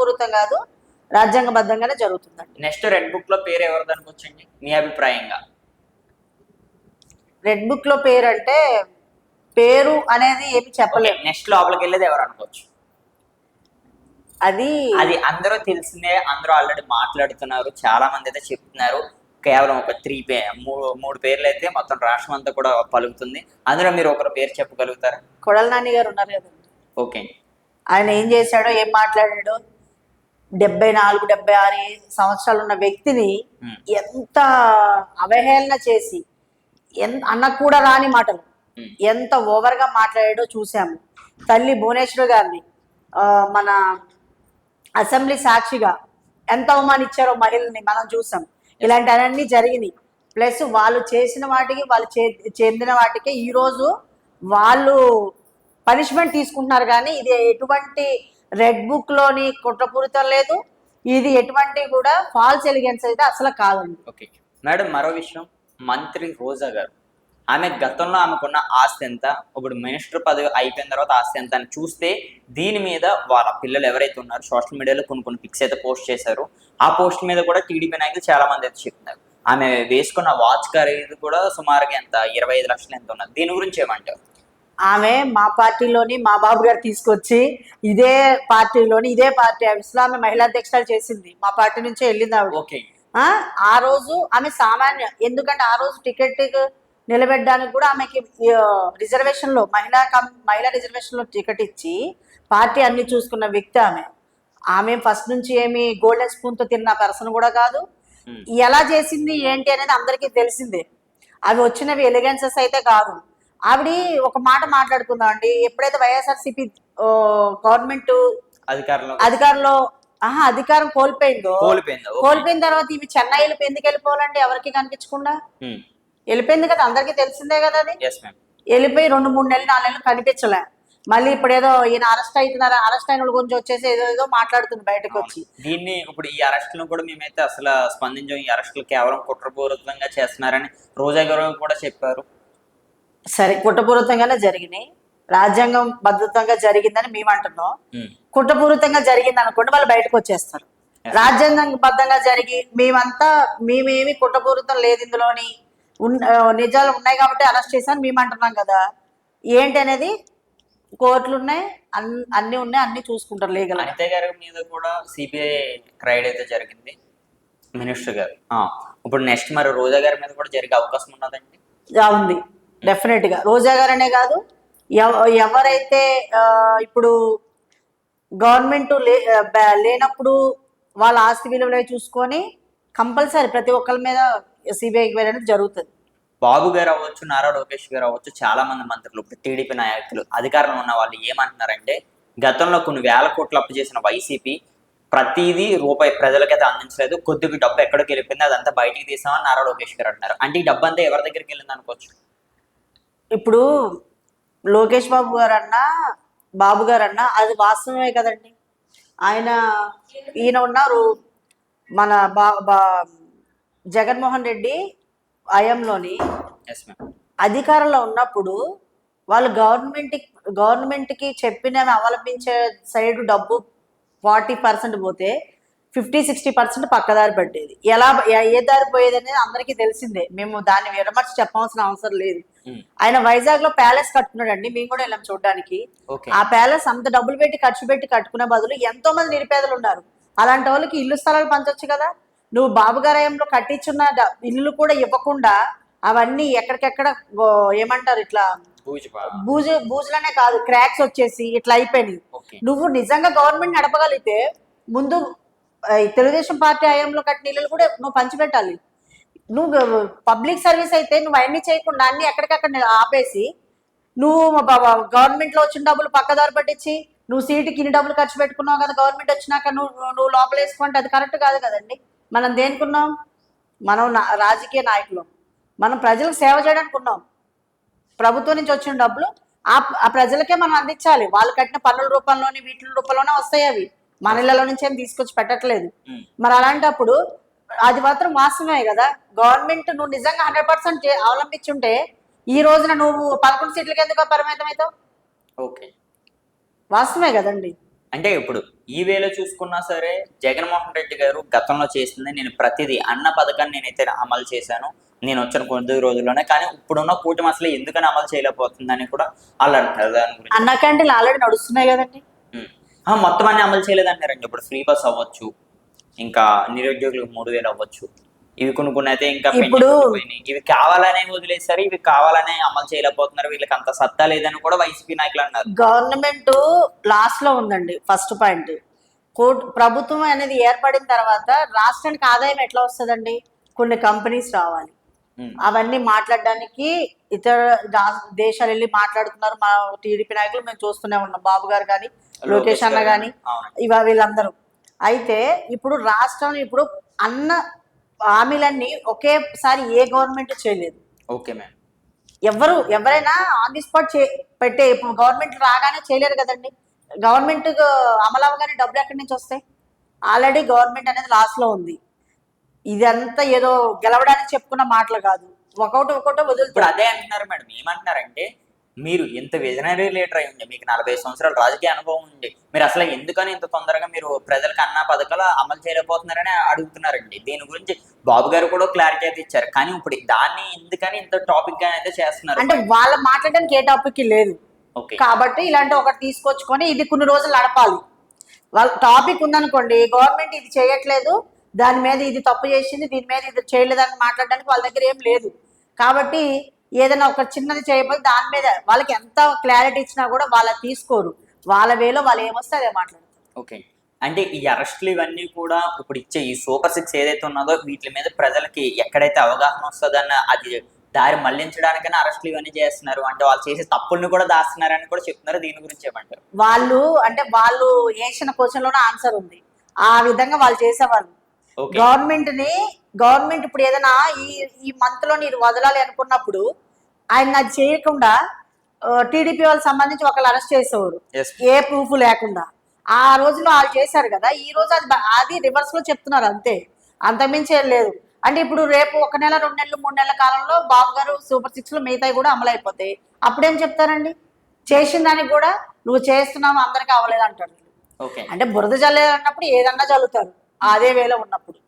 కుట్రపూరితం కాదు రాజ్యాంగబద్ధంగానే జరుగుతుందండి. Next red బుక్లో పేరు ఎవరిది అనుకోవచ్చండి? మీ అభిప్రాయంగా. రెడ్ బుక్లో పేరు అంటే పేరు అనేది ఏమి చెప్పలేదు నెక్స్ట్ లోపలికి వెళ్ళేది ఎవరు అనుకోవచ్చు? అది అది అందరూ తెలిసిందే అందరూ ఆల్రెడీ మాట్లాడుతున్నారు చాలా మంది అయితే చెప్తున్నారు. కేవలం ఒక త్రీ పే మూడు మూడు పేర్లు అయితే మొత్తం రాష్ట్రం అంతా కూడా పలుకుతుంది. అందులో మీరు ఒకరు పేరు చెప్పగలుగుతారా? కొడల నాని గారు ఉన్నారు కదండి. ఓకే. ఆయన ఏం చేశాడో ఏం మాట్లాడాడో డెబ్బై నాలుగు డెబ్బై ఆరు సంవత్సరాలు ఉన్న వ్యక్తిని. ఎంత అవహేళన చేసి అన్న కూడా రాని మాటలు. ఎంత ఓవర్గా మాట్లాడాడో చూసాము తల్లి భువనేశ్వర్ గారిని మన అసెంబ్లీ సాక్షిగా ఎంత అవమానించారో మహిళల్ని మనం చూసాం ఇలాంటి అన్నీ జరిగినాయి ప్లస్ వాళ్ళు చేసిన వాటికి వాళ్ళు చే- చెందిన వాటికి ఈ రోజు వాళ్ళు పనిష్మెంట్ తీసుకుంటున్నారు కానీ ఇది ఎటువంటి రెడ్ బుక్లోని కుట్రపూరితం లేదు. ఇది ఎటువంటి కూడా ఫాల్స్ ఎలిగెన్స్ అయితే అసలు కాదండి. ఓకే. మేడం మరో విషయం. మంత్రి రోజా గారు ఆమె గతంలో ఆమెకున్న ఆస్తి ఎంత? ఇప్పుడు మినిస్టర్ పదవి అయిపోయిన తర్వాత ఆస్తి ఎంత అని చూస్తే దీని మీద వాళ్ళ పిల్లలు ఎవరైతే ఉన్నారో సోషల్ మీడియాలో కొన్ని కొన్ని పిక్స్ అయితే పోస్ట్ చేశారు. ఆ పోస్ట్ మీద కూడా టీడీపీ నాయకులు చాలా మంది అయితే చెప్తున్నారు ఆమె వేసుకున్న వాచ్ ఖరీదు కూడా సుమారుగా ఎంత? ఇరవై ఐదు లక్షలు ఎంత ఉన్నది? దీని గురించి ఏమంటారు? ఆమె మా పార్టీలోని మా బాబు గారు తీసుకొచ్చి ఇదే పార్టీలోని ఇదే పార్టీ ఆఫీస్లో ఆమె మహిళా అధ్యక్షురాలు చేసింది. మా పార్టీ నుంచే వెళ్ళింది ఆవిడ. ఓకే. ఆ, రోజు ఆమె సామాన్య ఎందుకంటే ఆ రోజు టికెట్ నిలబెట్టడానికి కూడా ఆమెకి రిజర్వేషన్లో మహిళా మహిళా రిజర్వేషన్లో టికెట్ ఇచ్చి పార్టీ అన్ని చూసుకున్న వ్యక్తి ఆమె. ఆమె ఫస్ట్ నుంచి ఏమి గోల్డెన్ స్పూన్తో తిన్న పర్సన్ కూడా కాదు. ఎలా చేసింది ఏంటి అనేది అందరికీ తెలిసిందే. అవి వచ్చినవి ఎలిగెన్సెస్ అయితే కాదు. ఆవిడ ఒక మాట మాట్లాడుకుందాం అండి ఎప్పుడైతే వైఎస్ఆర్సీపీ గవర్నమెంట్ అధికారంలో అధికారంలో ఆహా అధికారం కోల్పోయిందో? కోల్పోయిందా. కోల్పోయిన తర్వాత ఇవి చెన్నై ఎందుకు వెళ్ళిపోవాలంటే ఎవరికి కనిపించకుండా? వెళ్ళిపోయింది కదా అందరికీ తెలిసిందే కదా అది? వెళ్ళిపోయి రెండు మూడు నెలలు నాలుగు నెలలు కనిపించలే. మళ్ళీ ఇప్పుడు ఏదో ఈయన అరెస్ట్ అవుతున్నారు అరెస్ట్ అయిన గురించి వచ్చేసి ఏదో ఏదో మాట్లాడుతుంది బయటకు వచ్చి. దీన్ని ఇప్పుడు ఈ అరెస్టులను కూడా మేమైతే అసలు స్పందించాం. ఈ అరెస్టులు కేవలం కుట్రపూరితంగా చేస్తున్నారని రోజా గారు కూడా చెప్పారు. సరే కుట్రపూరితంగానే జరిగినాయి. రాజ్యాంగం బద్ధతంగా జరిగిందని మేము అంటున్నాం ఉమ్, కుట్రపూరితంగా జరిగింది అనుకోండి వాళ్ళు బయటకు వచ్చేస్తారు రాజ్యాంగబద్ధంగా జరిగి మేమంతా మేమేమి కుట్రపూరితం లేదు ఇందులోని నిజాలు ఉన్నాయి కాబట్టి అరెస్ట్ చేశాను మేము అంటున్నాం కదా. ఏంటి అనేది కోర్టులు ఉన్నాయి అన్- అన్ని ఉన్నాయి అన్ని చూసుకుంటారు లీగల్ అనిత గారి మీద కూడా సిబిఐ రైడ్ అయితే జరిగింది. మినిస్టర్ గారు. ఇప్పుడు నెక్స్ట్ మరి రోజా గారి మీద కూడా జరిగే అవకాశం ఉన్నదండి? ఉంది. డెఫినెట్గా రోజా గారనే కాదు ఎవ- ఎవరైతే ఇప్పుడు గవర్నమెంట్ లే లేనప్పుడు వాళ్ళ ఆస్తి విలువలే చూసుకొని కంపల్సరీ ప్రతి ఒక్కరి మీద సిబిఐకి వెళ్ళడం జరుగుతుంది. బాబు గారు అవ్వచ్చు నారా లోకేష్ గారు అవ్వచ్చు చాలా మంది మంత్రులు ఇప్పుడు టీడీపీ నాయకులు అధికారంలో ఉన్న వాళ్ళు ఏమంటున్నారంటే గతంలో కొన్ని వేల కోట్లు అప్పు చేసిన వైసీపీ ప్రతిదీ రూపాయి ప్రజలకైతే అందించలేదు కొద్దిగా డబ్బు ఎక్కడికి వెళ్ళిపోయింది అదంతా బయటికి తీసామని నారా లోకేష్ గారు అంటున్నారు. అంటే ఈ డబ్బు అంతా ఎవరి దగ్గరికి వెళ్ళింది అనుకోవచ్చు ఇప్పుడు లోకేష్ బాబు గారు అన్నా బాబు గారు అన్నా అది వాస్తవమే కదండి. ఆయన ఈయన ఉన్నారు మన బా బా జగన్మోహన్ రెడ్డి హయాంలోని అధికారంలో ఉన్నప్పుడు వాళ్ళు గవర్నమెంట్ గవర్నమెంట్కి చెప్పినవి అవలంబించే సైడ్ డబ్బు ఫార్టీ పర్సెంట్ పోతే ఫిఫ్టీ సిక్స్టీ పర్సెంట్ పక్కదారి పట్టేది. ఎలా ఏ- దారి పోయేది అనేది అందరికీ తెలిసిందే. మేము దాన్ని విడమర్చి చెప్పాల్సిన అవసరం లేదు. ఆయన వైజాగ్లో ప్యాలెస్ కట్టుకున్నాడండి. మేము కూడా వెళ్ళాం చూడడానికి. ఆ ప్యాలెస్ అంత డబ్బులు పెట్టి ఖర్చు పెట్టి కట్టుకునే బదులు ఎంతో మంది నిరుపేదలు ఉన్నారు. అలాంటి వాళ్ళకి ఇల్లు స్థలాలు పంచొచ్చు కదా. నువ్వు బాబుగారాయంలో కట్టించున్న ఇల్లు కూడా ఇవ్వకుండా అవన్నీ ఎక్కడికెక్కడ ఏమంటారు ఇట్లా బూజు బూజులనే కాదు క్రాక్స్ వచ్చేసి ఇట్లా అయిపోయినాయి. నువ్వు నిజంగా గవర్నమెంట్ నడపగలిగితే ముందు తెలుగుదేశం పార్టీ హయాంలో కట్టిన ఇల్లులు కూడా నువ్వు పంచిపెట్టాలి. నువ్వు పబ్లిక్ సర్వీస్ అయితే నువ్వు అవన్నీ చేయకుండా అన్ని ఎక్కడికక్కడ ఆపేసి నువ్వు గవర్నమెంట్లో వచ్చిన డబ్బులు పక్కదారి పట్టించి నువ్వు సీటుకి ఇన్ని డబ్బులు ఖర్చు పెట్టుకున్నావు కదా గవర్నమెంట్ వచ్చినాక నువ్వు నువ్వు లోపల వేసుకుంటే అది కరెక్ట్ కాదు కదండి. మనం దేనికున్నాం? మనం నా- రాజకీయ నాయకులు. మనం ప్రజలకు సేవ చేయడానికి ఉన్నాం. ప్రభుత్వం నుంచి వచ్చిన డబ్బులు ఆ ఆ ప్రజలకే మనం అందించాలి. వాళ్ళు కట్టిన పన్నుల రూపంలోని వీటి రూపంలోనే వస్తాయి అవి. మన ఇళ్ళలో నుంచి ఏం తీసుకొచ్చి పెట్టట్లేదు. మరి అలాంటప్పుడు అది మాత్రం వాస్తవమే కదా. గవర్నమెంట్ నువ్వు నిజంగా హండ్రెడ్ పర్సెంట్ అవలంబించుంటే ఈ రోజున నువ్వు పదకొండు సీట్లకి ఎందుకు పరిమితం అవుతావు ఓకే. వాస్తవమే కదండి. అంటే ఇప్పుడు ఈ వేలో చూసుకున్నా సరే జగన్మోహన్ రెడ్డి గారు గతంలో చేసింది నేను ప్రతిదీ అన్న పథకాన్ని నేనైతే అమలు చేశాను. నేను వచ్చిన కొద్ది రోజుల్లోనే కానీ ఇప్పుడున్న కూటమి అసలు ఎందుకని అమలు చేయలేకపోతుందని కూడా వాళ్ళు అంటారు దాని గురించి అన్న క్యాంటీన్లు ఆల్రెడీ నడుస్తున్నాయి కదండి. మొత్తం అన్ని అమలు చేయలేదంటారండి. ఇప్పుడు ఫ్రీ బస్ అవ్వచ్చు ఇంకా నిరుద్యోగులకు మూడు వేలు అవ్వచ్చు. ఇవి కొన్ని కొన్ని అయితే ఇంకా ఇప్పుడు-. ఇవి కావాలనే వదిలేసారు ఇవి కావాలనే అమలు చేయలేకపోతున్నారు. వీళ్ళకి అంత సత్తా లేదని కూడా వైసీపీ నాయకులు అన్నారు. గవర్నమెంట్ లాస్ట్లో ఉందండి ఫస్ట్ పాయింట్. కోర్టు ప్రభుత్వం అనేది ఏర్పడిన తర్వాత రాష్ట్రానికి ఆదాయం ఎట్లా వస్తుందండి? కొన్ని కంపెనీస్ రావాలి. అవన్నీ మాట్లాడడానికి ఇతర దేశాలు వెళ్ళి మాట్లాడుతున్నారు. మా టీడీపీ నాయకులు మేము చూస్తూనే ఉన్నాం. బాబు గారు కానీ లోకేష్ అన్న కానీ. ఇవ వీళ్ళందరూ. అయితే ఇప్పుడు రాష్ట్రం ఇప్పుడు అన్న హామీలన్నీ ఒకేసారి ఏ గవర్నమెంట్ చేయలేదు. Okay ma'am. ఎవరు ఎవరైనా ఆన్ ది స్పాట్ చే పెట్టే ఇప్పుడు గవర్నమెంట్ రాగానే చేయలేరు కదండి. గవర్నమెంట్ అమలు అవ్వగానే డబ్బులు ఎక్కడి నుంచి వస్తాయి? ఆల్రెడీ గవర్నమెంట్ అనేది లాస్లో ఉంది. ఇదంతా ఏదో గెలవడానికి చెప్పుకున్న మాటలు కాదు. ఒకటి ఒకటి ఇప్పుడు వదులుతారు అదే అంటున్నారు మేడం. ఏమంటున్నారంటే మీరు ఇంత విజనరీ లీడర్ అయి ఉంది మీకు నలభై సంవత్సరాల రాజకీయ అనుభవం ఉంది మీరు అసలు ఎందుకని ఇంత తొందరగా మీరు ప్రజలకు అన్న పథకాలు అమలు చేయలేకపోతున్నారని అడుగుతున్నారండి. దీని గురించి బాబు గారు కూడా క్లారిటీ అయితే ఇచ్చారు. కానీ ఇప్పుడు దాన్ని ఎందుకని ఇంత టాపిక్గా అయితే చేస్తున్నారు? అంటే వాళ్ళ మాట్లాడడానికి ఏ టాపిక్ లేదు. ఓకే. కాబట్టి ఇలాంటి ఒకటి తీసుకొచ్చుకొని ఇది కొన్ని రోజులు నడపాలి. వాళ్ళ టాపిక్ ఉందనుకోండి గవర్నమెంట్ ఇది చేయట్లేదు దాని మీద ఇది తప్పు చేసింది దీని మీద ఇది చేయలేదని మాట్లాడడానికి వాళ్ళ దగ్గర ఏం లేదు. కాబట్టి ఏదైనా ఒక చిన్నది చేయకపోతే దాని మీద వాళ్ళకి ఎంత క్లారిటీ ఇచ్చినా కూడా వాళ్ళ తీసుకోరు. వాళ్ళ వేలో వాళ్ళు ఏమొస్తే అదే మాట్లాడతారు. ఓకే. అంటే ఈ అరెస్టులు ఇవన్నీ కూడా ఇప్పుడు ఇచ్చే ఈ సూపర్ సిక్స్ ఏదైతే ఉన్నదో వీటి మీద ప్రజలకి ఎక్కడైతే అవగాహన వస్తుందన్న అది దారి మళ్ళించడానికైనా అరెస్టులు ఇవన్నీ చేస్తున్నారు. అంటే వాళ్ళు చేసే తప్పుల్ని కూడా దాస్తున్నారని కూడా చెప్తున్నారు. దీని గురించి ఏమంటారు? వాళ్ళు అంటే వాళ్ళు వేసిన క్వశ్చన్లోనే ఆన్సర్ ఉంది. ఆ విధంగా వాళ్ళు చేసేవాళ్ళు. గవర్నమెంట్ని గవర్నమెంట్ ఇప్పుడు ఏదైనా ఈ ఈ మంత్లో నేను వదలాలి అనుకున్నప్పుడు ఆయన అది చేయకుండా టీడీపీ వాళ్ళకి సంబంధించి ఒకళ్ళు అరెస్ట్ చేసేవారు. ఏ ప్రూఫ్ లేకుండా. ఆ రోజులో వాళ్ళు చేశారు కదా ఈ రోజు అది అది రివర్స్లో చెప్తున్నారు అంతే. అంతమించి ఏం లేదు. అంటే ఇప్పుడు రేపు ఒక నెల రెండు నెలలు మూడు నెలల కాలంలో బాబు గారు సూపర్ సిక్స్లో మిగతాయి కూడా అమలు అయిపోతాయి అప్పుడేం చెప్తారండి? చేసిన దానికి కూడా నువ్వు చేస్తున్నావు అందరికీ అవ్వలేదు అంటాడు అంటే బురద జల్లేదు అన్నప్పుడు ఏదన్నా చల్లుతారు అదే వేలో ఉన్నప్పుడు.